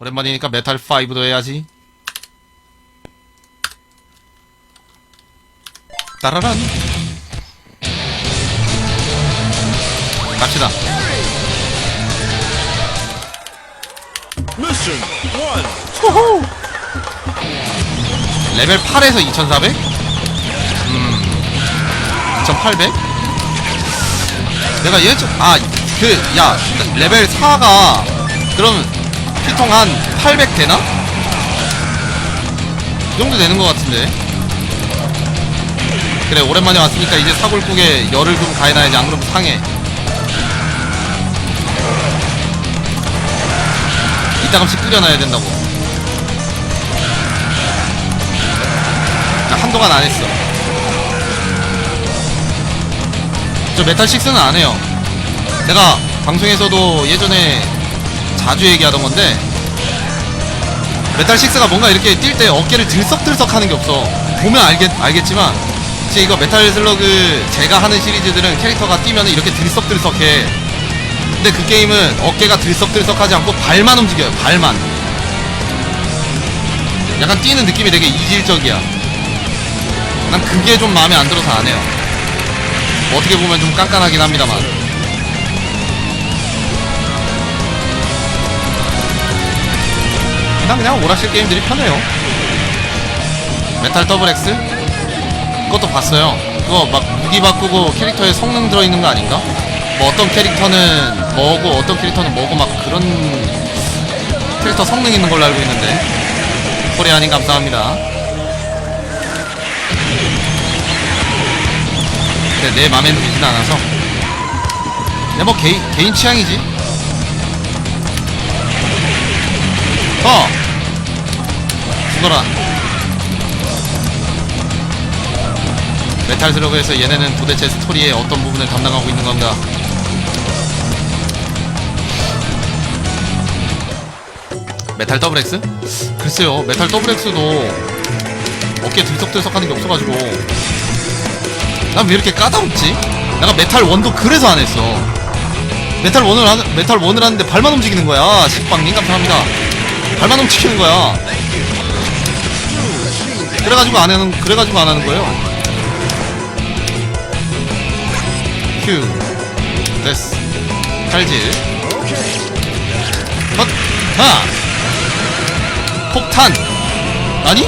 오랜만이니까 메탈 5도 해야지. 따라란. 갑시다. Mission one. 레벨 8에서 2400? 음. 2800? 내가 예전, 아, 그, 야, 레벨 4가, 그럼, 피통 한 800 되나? 이 정도 되는 것 같은데. 그래, 오랜만에 왔으니까 이제 사골국에 열을 좀 가해놔야지, 안 그러면 상해. 이따금씩 끓여놔야 된다고. 나 한동안 안 했어. 저 메탈 6는 안 해요. 내가 방송에서도 예전에 자주 얘기하던 건데 메탈 6가 뭔가 이렇게 뛸 때 어깨를 들썩들썩 하는 게 없어. 보면 알겠, 알겠지만 진짜 이거 메탈 슬러그 제가 하는 시리즈들은 캐릭터가 뛰면 이렇게 들썩들썩해. 근데 그 게임은 어깨가 들썩들썩하지 않고 발만 움직여요. 발만. 약간 뛰는 느낌이 되게 이질적이야. 난 그게 좀 마음에 안 들어서 안 해요. 뭐 어떻게 보면 좀 깐깐하긴 합니다만. 난 그냥 오락실 게임들이 편해요. 메탈 더블 X? 그것도 봤어요. 그거 막 무기 바꾸고 캐릭터에 성능 들어있는 거 아닌가? 뭐 어떤 캐릭터는 뭐고 어떤 캐릭터는 뭐고 막 그런 캐릭터 성능 있는 걸로 알고 있는데. 코리아님 감사합니다. 근데 내 맘에는 들진 않아서 근데 뭐 개인, 개인 취향이지 어 죽어라 메탈 슬러그에서 얘네는 도대체 스토리의 어떤 부분을 담당하고 있는 건가 메탈 더블 X? 글쎄요 메탈 더블 X도 어깨 들썩들썩 하는 게 없어가지고 난 왜 이렇게 까다롭지? 내가 메탈 원도 그래서 안 했어. 메탈 원을 하는 메탈 원을 하는데 발만 움직이는 거야. 식빵님 감사합니다. 발만 움직이는 거야. 그래가지고 안 하는 그래가지고 안 하는 거예요. 휴, 됐어. 칼질. 헛, 하. 폭탄. 아니?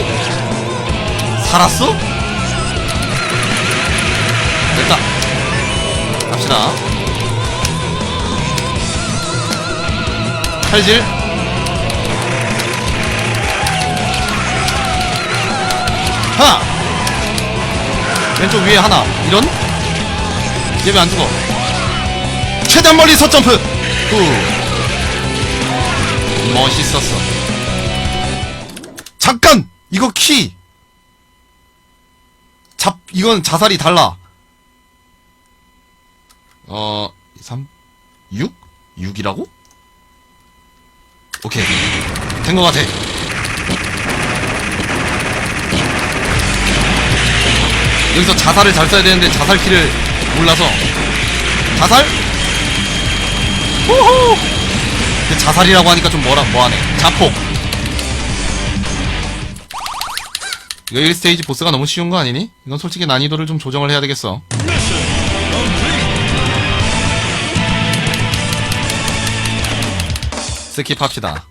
살았어? 됐다. 갑시다. 칼질. 하나. 왼쪽 위에 하나. 이런? 얘 왜 안 죽어? 최대한 멀리서 점프. 후. 멋있었어. 잠깐! 이거 키! 잡, 이건 자살이 달라. 어, 3, 6? 6이라고? 오케이. 된것 같아. 여기서 자살을 잘 써야 되는데 자살 키를 몰라서. 자살? 호호! 근데 자살이라고 하니까 좀 뭐라, 뭐하네. 자폭. 이거 1스테이지 보스가 너무 쉬운 거 아니니? 이건 솔직히 난이도를 좀 조정을 해야 되겠어. 스킵합시다.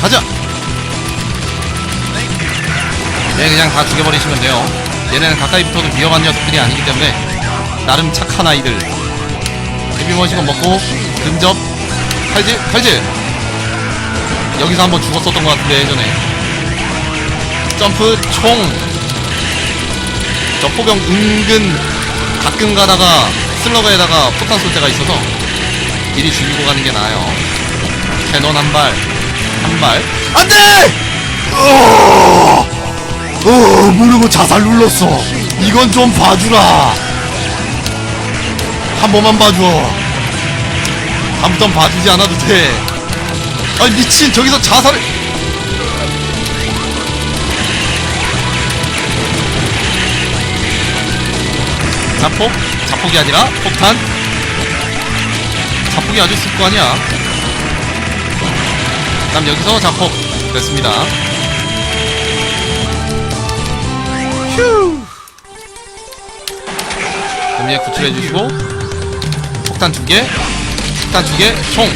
가자! 네, 그냥 다 죽여버리시면 돼요. 얘네는 가까이 붙어도 위험한 녀석들이 아니기 때문에 나름 착한 아이들. 헤비머시건 먹고 근접 칼질 칼질 여기서 한번 죽었었던 것 같은데 예전에 점프 총 저포경 은근 가끔 가다가 슬러그에다가 포탄 쏠 때가 있어서 미리 죽이고 가는 게 나아요. 캐논 한 발, 한 발. 안 돼! 어, 어, 모르고 자살 눌렀어. 이건 좀 봐주라. 한 번만 봐줘. 다음부턴 봐주지 않아도 돼. 아 미친 저기서 자살을. 자폭? 자폭이 아니라 폭탄? 자폭 기분이 아주 습거 아니야 그다음 여기서 자폭 됐습니다 휴 그럼 얘 구출해 주시고 폭탄 두 개 폭탄 두 개 총.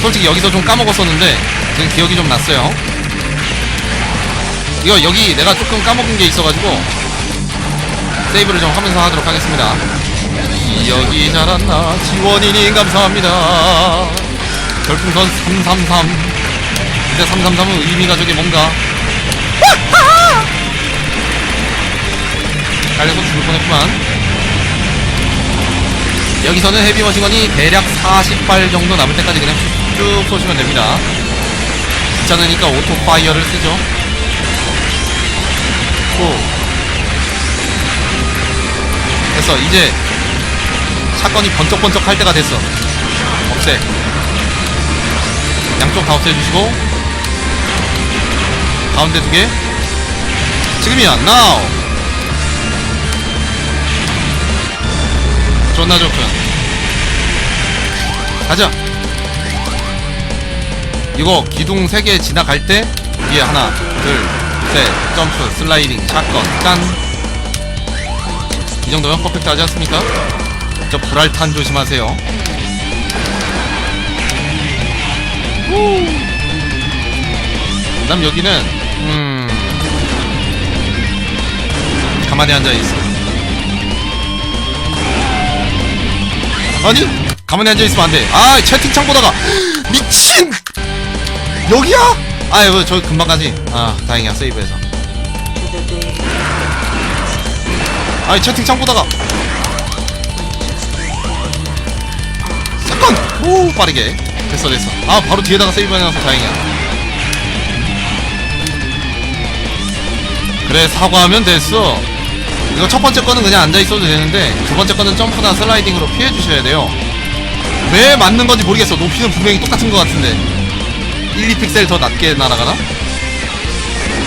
솔직히 여기서 좀 까먹었었는데 지금 기억이 좀 났어요. 이거 여기 내가 조금 까먹은 게 있어가지고 세이브를 좀 하면서 하도록 하겠습니다. 여기 잘았나. 지원이님 감사합니다. 별풍선 333 근데 333은 의미가 저게 뭔가 깔려서 죽을 뻔했구만. 여기서는 헤비머신건이 대략 40발 정도 남을 때까지 그냥 쭉 쏘시면 됩니다. 귀찮으니까 오토파이어를 쓰죠. 오. 됐어. 이제 사건이 번쩍번쩍 할 때가 됐어. 없애. 양쪽 다 없애주시고. 가운데 두개. 지금이야. now 존나 좋군 가자. 이거 기둥 3개 지나갈 때 위에 하나 둘셋 점프 슬라이딩 샷건 짠이 정도면 퍼펙트 하지 않습니까? 저 불알탄 조심하세요. 그 다음 여기는 음 가만히 앉아있어 아니 가만히 앉아있으면 안돼. 아 채팅창 보다가. 미친! 여기야? 아유 저 금방 가지. 아 다행이야 세이브해서. 아이 채팅창 보다가. 사건 오 빠르게. 됐어 됐어. 아 바로 뒤에다가 세이브 해놔서 다행이야. 그래 사과하면 됐어 이거 첫 번째 거는 그냥 앉아있어도 되는데 두 번째 거는 점프나 슬라이딩으로 피해주셔야 돼요. 왜 맞는 건지 모르겠어. 높이는 분명히 똑같은 것 같은데. 1, 2픽셀 더 낮게 날아가나?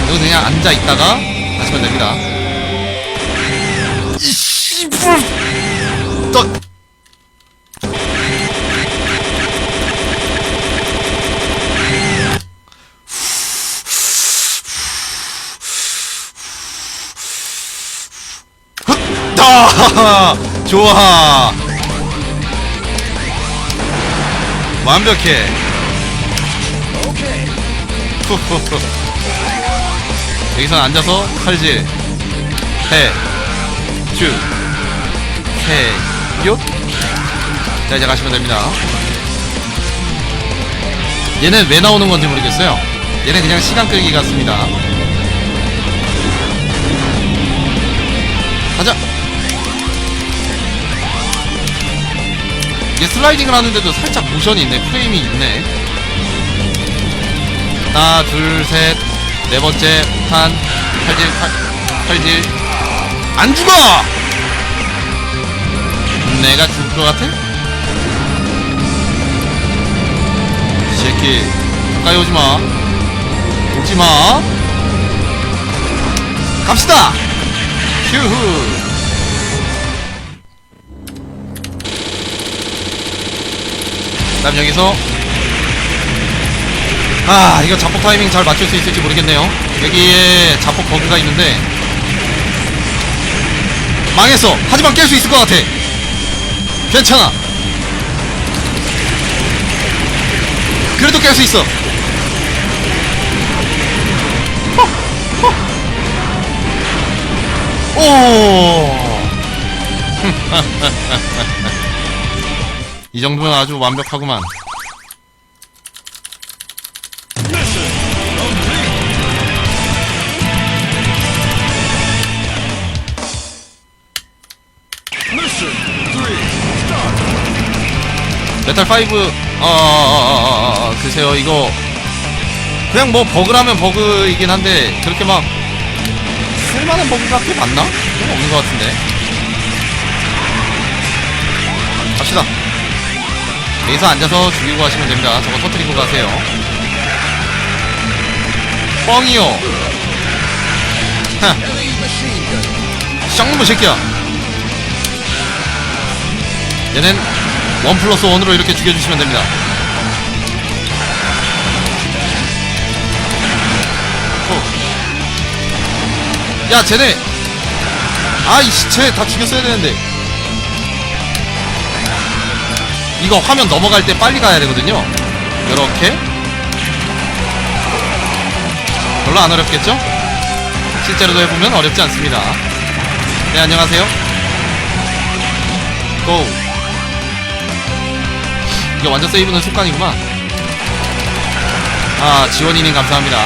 이거 그냥 앉아있다가 하시면 됩니다. 이씨불 떡 아, 좋아 완벽해 여기서 앉아서 칼질 해 쭉, 해, 요. 자, 이제 가시면 됩니다. 얘는 왜 나오는 건지 모르겠어요. 얘는 그냥 시간 끌기 같습니다. 이게 슬라이딩을 하는데도 살짝 모션이 있네. 프레임이 있네. 하나, 둘, 셋. 네 번째, 탄, 칼질, 칼, 칼질. 안 죽어! 내가 죽을 것 같아? 이 새끼 가까이 오지 마. 오지 마. 갑시다. 휴후. 다음 여기서 아 이거 자폭 타이밍 잘 맞출 수 있을지 모르겠네요. 여기에 자폭 버그가 있는데 망했어. 하지만 깰 수 있을 것 같아. 괜찮아. 그래도 깰 수 있어. 오. 이 정도면 아주 완벽하구만. 메탈 5 어, 어, 어, 어, 어, 글쎄요 이거 그냥 뭐 버그라면 버그이긴 한데 그렇게 막 쓸만한 많나? 그건 없는 것 같은데 갑시다 여기서 앉아서 죽이고 가시면 됩니다 저거 터뜨리고 가세요 뻥이요 하 쌍놈의 새끼야 얘는 원 플러스 원으로 이렇게 죽여주시면 됩니다. 어. 야, 쟤네! 아이씨, 쟤 다 죽였어야 되는데. 이거 화면 넘어갈 때 빨리 가야 되거든요. 이렇게. 별로 안 어렵겠죠? 실제로도 해보면 어렵지 않습니다. 네, 안녕하세요. 고! 이게 완전 세이브는 습관이구만. 아, 지원이님 감사합니다.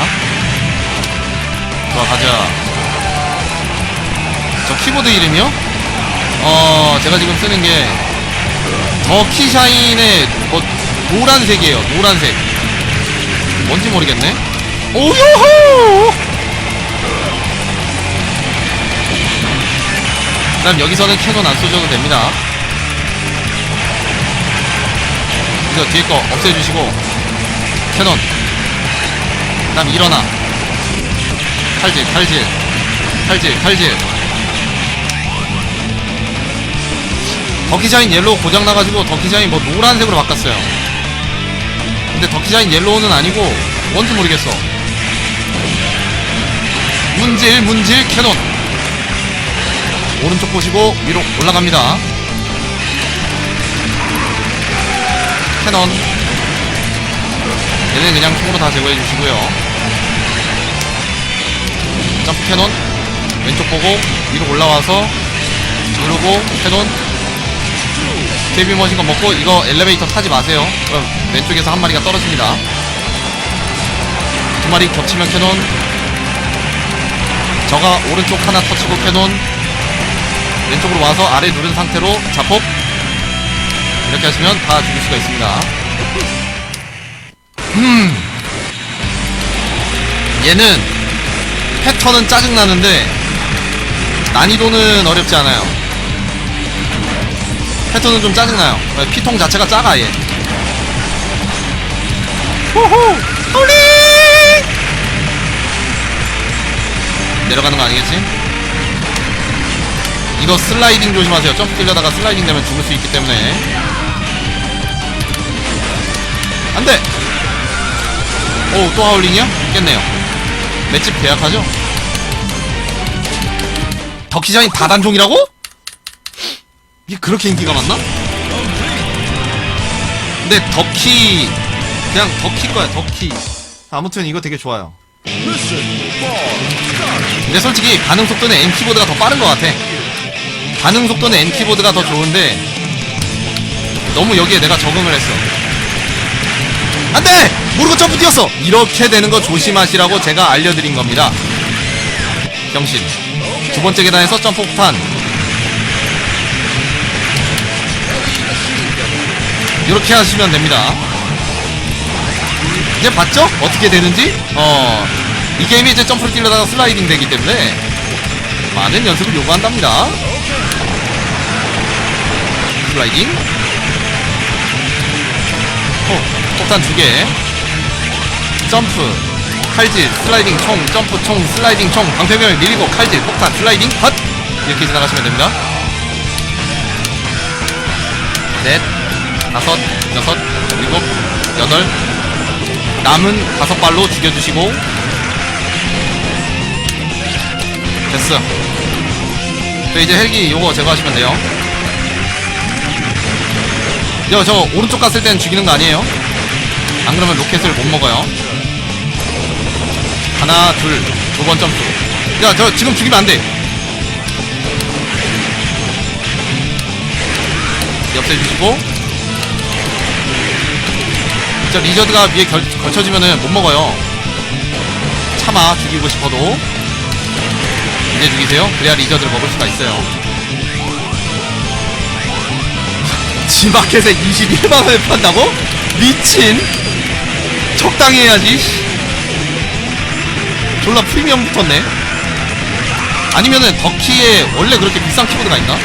좋아, 가자. 저 키보드 이름이요? 어, 제가 지금 쓰는 게, 더 키샤인의, 뭐, 노란색이에요. 노란색. 뭔지 모르겠네. 오요호! 그 다음 여기서는 캐논 안 쏘셔도 됩니다. 이거 뒤에 거 없애주시고, 캐논. 그 다음 일어나. 칼질, 칼질. 칼질, 칼질. 더키자인 옐로우 고장나가지고 더키자인 뭐 노란색으로 바꿨어요. 근데 더키자인 옐로우는 아니고, 뭔지 모르겠어. 문질, 문질, 캐논. 오른쪽 보시고 위로 올라갑니다. 캐논. 얘는 그냥 총으로 다 제거해 주시고요. 점프 캐논. 왼쪽 보고 위로 올라와서 누르고 캐논. 제비 머신건 먹고 이거 엘리베이터 타지 마세요. 그럼 왼쪽에서 한 마리가 떨어집니다. 두 마리 겹치면 캐논. 저가 오른쪽 하나 터치고 캐논. 왼쪽으로 와서 아래 누른 상태로 자폭 이렇게 하시면 다 죽일 수가 있습니다 음 얘는 패턴은 짜증나는데 난이도는 어렵지 않아요 패턴은 좀 짜증나요 피통 자체가 작아 얘 호호 홀리 내려가는 거 아니겠지? 이거 슬라이딩 조심하세요. 점프 뛰려다가 슬라이딩 되면 죽을 수 있기 때문에. 안 돼! 오, 또 하울링이요? 깼네요. 맷집 계약하죠? 덕키자인 다단종이라고? 이게 그렇게 인기가 많나? 근데 덕키, 그냥 덕키 거야, 덕키. 아무튼 이거 되게 좋아요. 근데 솔직히 반응 속도는 N 키보드가 더 빠른 것 같아. 반응 속도는 N 키보드가 더 좋은데 너무 여기에 내가 적응을 했어. 안돼! 모르고 점프 뛰었어. 이렇게 되는 거 조심하시라고 제가 알려드린 겁니다. 병신. 두 번째 계단에서 점프 폭탄. 이렇게 하시면 됩니다. 이제 봤죠? 어떻게 되는지? 어, 이 게임이 이제 점프를 뛰려다가 슬라이딩 되기 때문에 많은 연습을 요구한답니다. 슬라이딩. 어, 폭탄 두 개. 점프. 칼질, 슬라이딩, 총, 점프, 총, 슬라이딩, 총, 방패병을 밀고, 칼질, 폭탄, 슬라이딩, 헛! 이렇게 지나가시면 됩니다. 넷, 다섯, 여섯, 일곱, 여덟, 남은 다섯 발로 죽여주시고. 됐어. 저 이제 헬기 요거 제거하시면 돼요. 저, 저 오른쪽 갔을 땐 죽이는 거 아니에요? 안 그러면 로켓을 못 먹어요. 하나 둘 두 번 점프. 야 저 지금 죽이면 안돼. 없애주시고 저 리저드가 위에 결, 걸쳐지면은 못 먹어요. 참아 죽이고 싶어도 이제 죽이세요. 그래야 리저드를 먹을 수가 있어요. 지마켓에 21만 원에 판다고? 미친. 적당히 해야지. 씨. 졸라 프리미엄 붙었네. 아니면은 덕키에 원래 그렇게 비싼 키보드가 있나?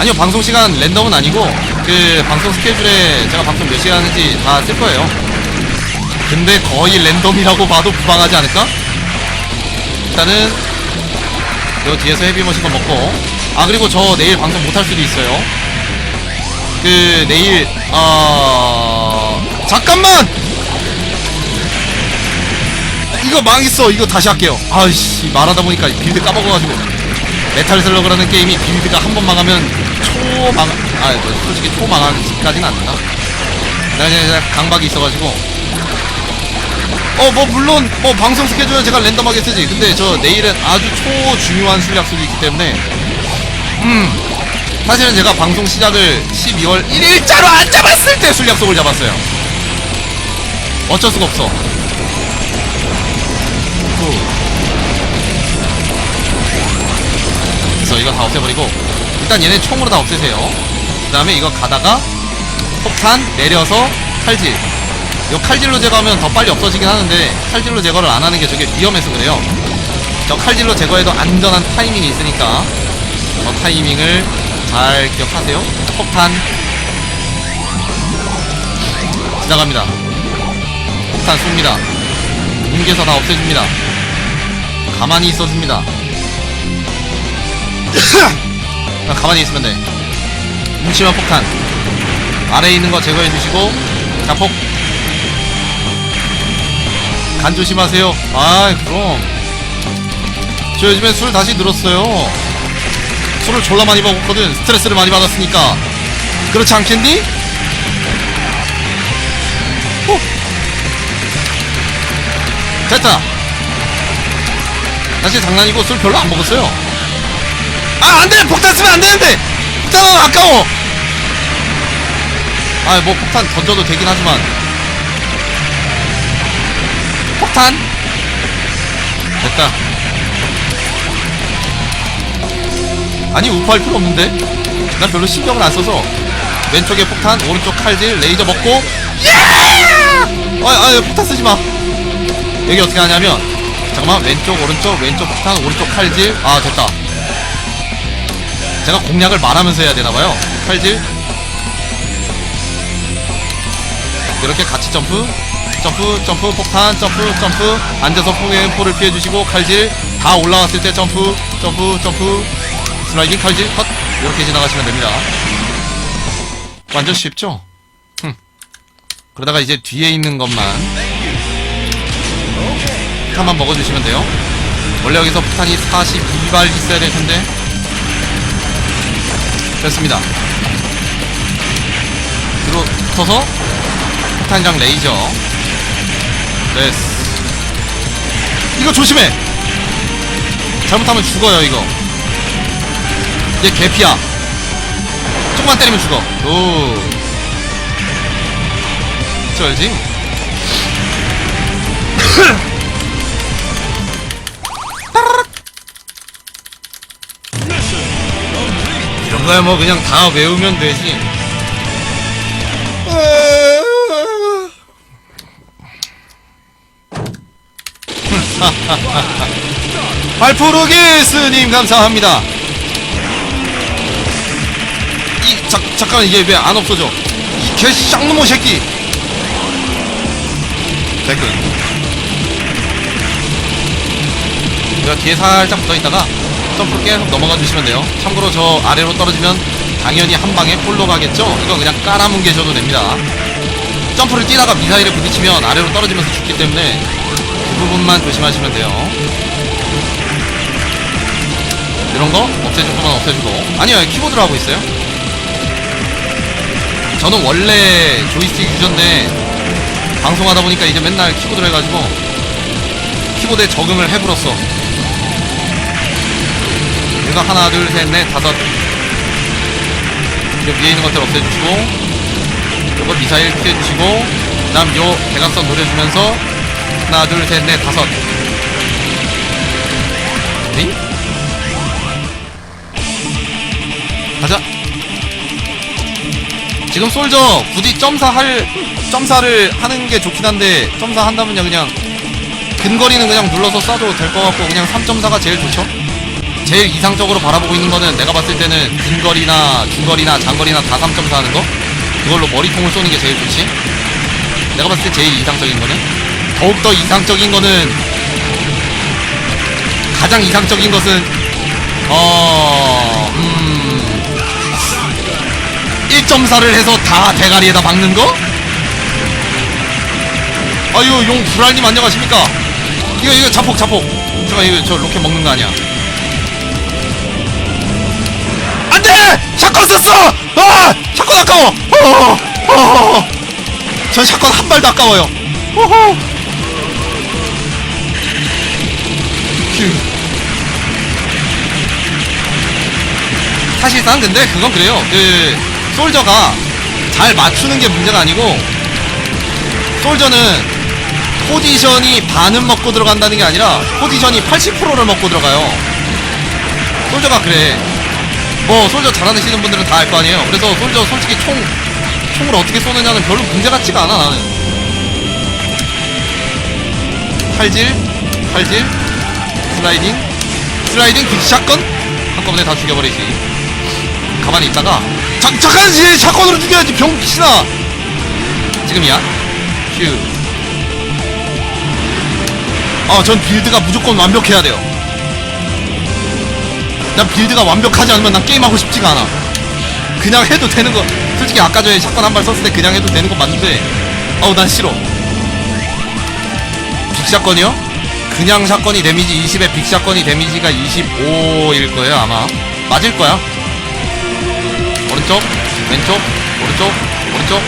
아니요 방송 시간 랜덤은 아니고 그 방송 스케줄에 제가 방송 몇 시간 하는지 다 쓸 거예요. 근데 거의 랜덤이라고 봐도 부방하지 않을까? 일단은 요 뒤에서 헤비머신거 먹고. 아 그리고 저 내일 방송 못 할 수도 있어요. 그 내일 어 잠깐만! 이거 망했어. 이거 다시 할게요. 아이씨 말하다 보니까 빌드 까먹어가지고. 메탈 슬러그라는 게임이 빌드가 한 번 망하면 초망 아 뭐, 솔직히 초망하기까지는 안 된다. 내가 이제 강박이 있어가지고. 어 뭐 물론 뭐 방송 스케줄은 제가 랜덤하게 쓰지. 근데 저 내일은 아주 초중요한 술 약속이 있기 때문에. 음. 사실은 제가 방송 시작을 12월 1일자로 안 잡았을 때 술 약속을 잡았어요. 어쩔 수가 없어. 후. 그래서 이거 다 없애버리고 일단 얘네 총으로 다 없애세요. 그 다음에 이거 가다가 폭탄 내려서 칼질. 이거 칼질로 제거하면 더 빨리 없어지긴 하는데 칼질로 제거를 안 하는 게 저게 위험해서 그래요. 저 칼질로 제거해도 안전한 타이밍이 있으니까 저 타이밍을 잘 기억하세요. 폭탄. 지나갑니다. 폭탄 쏩니다. 뭉개서 다 없애줍니다. 가만히 있어줍니다. 그냥 가만히 있으면 돼 뭉치면 폭탄. 아래에 있는 거 제거해 주시고 자폭. 간 조심하세요. 아이 그럼. 저 요즘에 술 다시 늘었어요. 술을 졸라 많이 먹었거든. 스트레스를 많이 받았으니까. 그렇지 않겠니? 호. 됐다. 사실 장난이고 술 별로 안 먹었어요. 아 안돼! 폭탄 쓰면 안 되는데 폭탄은 아까워! 아 뭐 폭탄 던져도 되긴 하지만. 폭탄? 됐다. 아니 우파할 필요 없는데? 난 별로 신경을 안 써서. 왼쪽에 폭탄 오른쪽 칼질 레이저 먹고. 예! 아, 아 폭탄 쓰지 마. 여기 어떻게 하냐면 잠깐만 왼쪽 오른쪽 왼쪽 폭탄 오른쪽 칼질. 아 됐다 제가 공략을 말하면서 해야 되나봐요. 칼질. 이렇게 같이 점프. 점프 점프 폭탄 점프 점프. 앉아서 포에 포를 피해주시고 칼질. 다 올라왔을 때 점프 점프 점프. 슬라이딩 칼질. 컷 이렇게 지나가시면 됩니다. 완전 쉽죠? 흠. 그러다가 이제 뒤에 있는 것만 폭탄만 먹어주시면 돼요. 원래 여기서 폭탄이 42발 있어야 될 텐데 됐습니다. 붙어서 폭탄이랑 레이저. 됐어 이거 조심해. 잘못하면 죽어요 이거. 얘 개피야. 조금만 때리면 죽어. 오 쩔지? 이런 거야 뭐 그냥 다 외우면 되지. 발포르기스님 감사합니다. 이 자, 잠깐만 이게 왜 안 없어져? 이개 쌍놈의 새끼! 댓글. 제가 뒤에 살짝 붙어 있다가 점프로 계속 넘어가 주시면 돼요. 참고로 저 아래로 떨어지면 당연히 한 방에 폴로 가겠죠? 이거 그냥 깔아뭉개셔도 됩니다. 점프를 뛰다가 미사일에 부딪히면 아래로 떨어지면서 죽기 때문에 그 부분만 조심하시면 돼요. 이런 거 없애줄 거만 없애주고. 아니요 키보드로 하고 있어요. 저는 원래 조이스틱 유저인데 방송하다 보니까 이제 맨날 키보드로 해가지고 키보드에 적응을 해불었어 이거 하나 둘 셋 넷 다섯. 요 위에 있는 것들 없애주시고 요거 미사일 피해주시고 그 다음 요 대각선 노려주면서 하나 둘 셋 넷 다섯. 네? 가자. 지금 솔저 굳이 점사 할 점사를 하는 게 좋긴 한데 점사 한다면요 그냥 근거리는 그냥 눌러서 쏴도 될 것 같고 그냥 3.4가 제일 좋죠 제일 이상적으로 바라보고 있는 거는 내가 봤을 때는 근거리나 중거리나 장거리나 다3.4 하는 거? 그걸로 머리통을 쏘는 게 제일 좋지. 내가 봤을 때 제일 이상적인 거는? 더욱더 이상적인 거는 가장 이상적인 것은 어... 음... 1.4를 해서 다 대가리에다 박는 거? 아유 용 불알님 안녕하십니까? 이거 이거 자폭 자폭. 잠깐 이거 저 로켓 먹는 거 아니야 샷건 썼어. 아 샷건 아까워. 어, 어, 어. 전 샷건 한 발도 아까워요. 호호 휴. 사실상 근데 그건 그래요. 그 솔저가 잘 맞추는 게 문제가 아니고 솔저는 포지션이 반은 먹고 들어간다는 게 아니라 포지션이 80%를 먹고 들어가요. 솔저가 그래 뭐 솔저 잘하시는 분들은 다 알 거 아니에요. 그래서 솔저 솔직히 총 총을 어떻게 쏘느냐는 별로 문제 같지가 않아 나는. 칼질 칼질 슬라이딩. 슬라이딩 빅샷건? 한꺼번에 다 죽여버리지. 가만히 있다가 잠, 잠깐 씨 샷건으로 죽여야지 병신아! 지금이야. 휴 어, 전 빌드가 무조건 완벽해야 돼요. 난 빌드가 완벽하지 않으면 난 게임하고 싶지가 않아. 그냥 해도 되는 거, 솔직히 아까 전에 샷건 한 발 썼을 때 그냥 해도 되는 건 맞는데, 어우, 난 싫어. 빅샷건이요? 그냥 샷건이 데미지 20에 빅샷건이 데미지가 25일 거예요, 아마. 맞을 거야. 오른쪽, 왼쪽, 오른쪽, 오른쪽,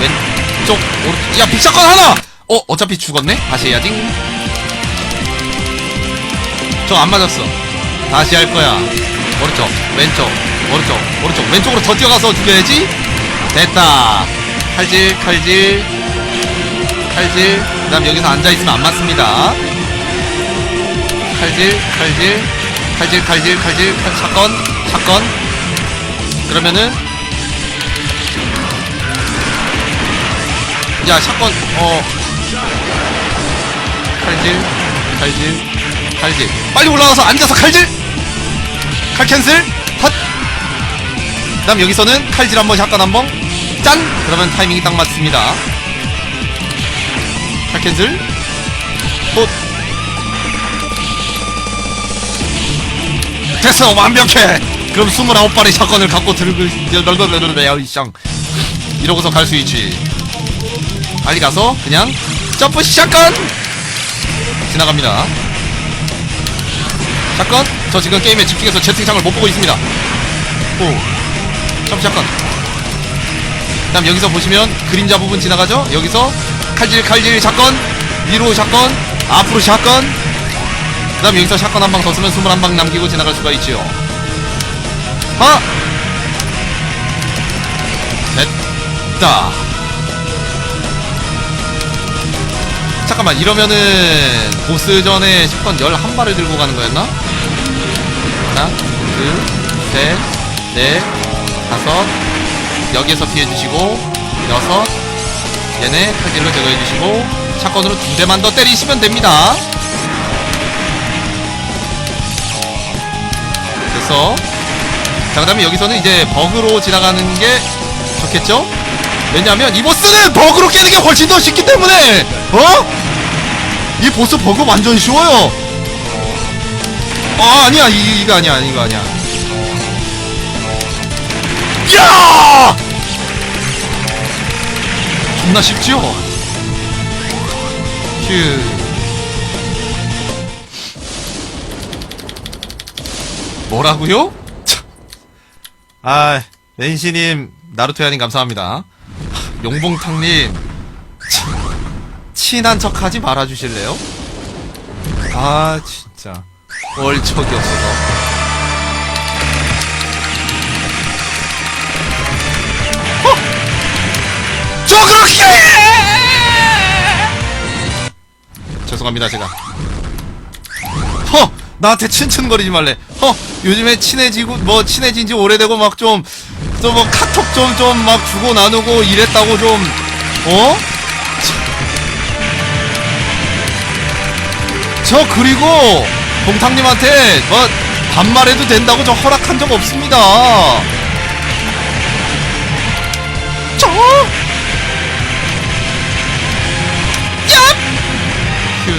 왼쪽, 오른쪽. 야, 빅샷건 하나! 어, 어차피 죽었네? 다시 해야지. 저 안 맞았어. 다시 할 거야. 오른쪽, 왼쪽, 오른쪽, 오른쪽, 왼쪽으로 더 뛰어가서 죽여야지. 됐다. 칼질, 칼질, 칼질. 그 다음 여기서 앉아있으면 안 맞습니다. 칼질, 칼질, 칼질, 칼질, 칼질, 칼- 사건, 사건. 그러면은, 야, 사건, 어, 칼질, 칼질, 칼질. 빨리 올라가서 앉아서 칼질! 칼 캔슬! 헛! 그 다음 여기서는 칼질 한 번, 샷건 한 번, 짠! 그러면 타이밍이 딱 맞습니다. 칼 캔슬. 또. 됐어! 완벽해! 그럼 29발의 샷건을 갖고 들고, 야이쌍 이러고서 갈 수 있지. 빨리 가서, 그냥, 점프 샷건! 지나갑니다. 샷건? 저 지금 게임에 집중해서 채팅창을 못 보고 있습니다. 오. 점프 샷건. 그 다음 여기서 보시면 그림자 부분 지나가죠? 여기서 칼질 칼질 샷건 위로 샷건 앞으로 샷건 그 다음 여기서 샷건 한 방 더 쓰면 21방 남기고 지나갈 수가 있지요 아! 됐다 잠깐만 이러면은 보스전에 샷건 11발을 들고 가는 거였나? 하나 둘 셋 넷 다섯. 여기에서 피해주시고 여섯. 얘네 칼질로 제거해주시고 샷건으로 두 대만 더 때리시면 됩니다. 됐어. 자 그 다음에 여기서는 이제 버그로 지나가는 게 좋겠죠? 왜냐면 이 보스는 버그로 깨는 게 훨씬 더 쉽기 때문에 어? 이 보스 버그 완전 쉬워요 아 아니야 이, 이거 아니야 이거 아니야 야! 존나 쉽지요? 휴. 뭐라고요? 참. 아, 렌시님, 나루토야님 감사합니다. 용봉탕님, 참, 친한 척 하지 말아주실래요? 아, 진짜. 얼척이 없어서. 저 그렇게 죄송합니다 제가 허 나한테 츤츤거리지 말래 허 요즘에 친해지고 뭐 친해진 지 오래되고 막좀또뭐 카톡 좀 좀 막 주고 나누고 이랬다고 좀 어? 저 그리고 동탕님한테 뭐 반말해도 된다고 저 허락한 적 없습니다 저 휴.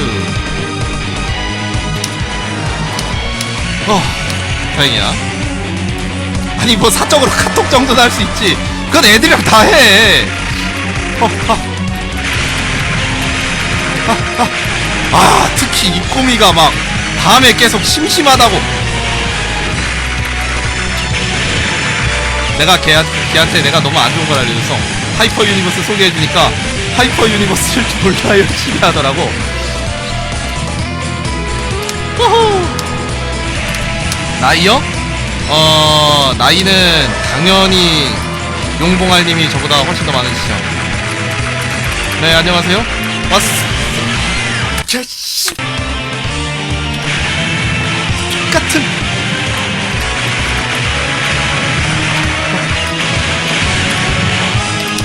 어, 다행이야. 아니, 뭐 사적으로 카톡 정도는 할 수 있지 그건 애들이랑 다 해 어, 아. 아, 아. 아 특히 이 꼬미가 막 밤에 계속 심심하다고. 내가 걔한, 걔한테 내가 너무 안 좋은 걸 알려줘서 하이퍼 유니버스 소개해주니까 하이퍼 유니버스를 졸라 열심히 하더라고. 호호. 나이요? 어 나이는 당연히 용봉알님이 저보다 훨씬 더 많으시죠. 네 안녕하세요. 야씨 같은.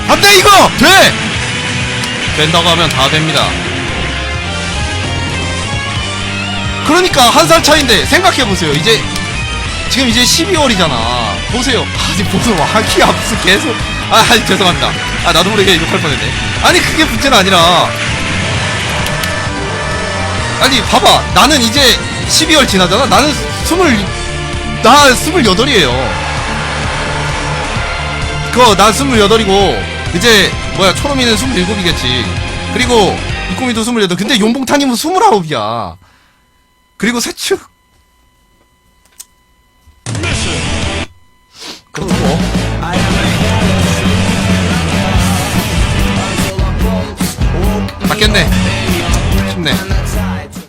안돼 이거 돼! 된다고 하면 다 됩니다. 그러니까 한 살 차인데 생각해보세요. 이제 지금 이제 12월이잖아. 보세요. 아니 무슨 와기 앞서 계속. 아 아니, 죄송합니다. 아 나도 모르게 욕할 뻔했네. 아니 그게 문제는 아니라. 아니 봐봐. 나는 이제 12월 지나잖아? 나는 스물, 나 스물여덟이에요. 그거, 난 28이고, 이제, 뭐야, 초롬이는 27이겠지. 그리고, 이코미도 28. 근데 용봉타님은 29이야. 그리고 세축. 그렇고. 뭐? 바뀌었네. 쉽네.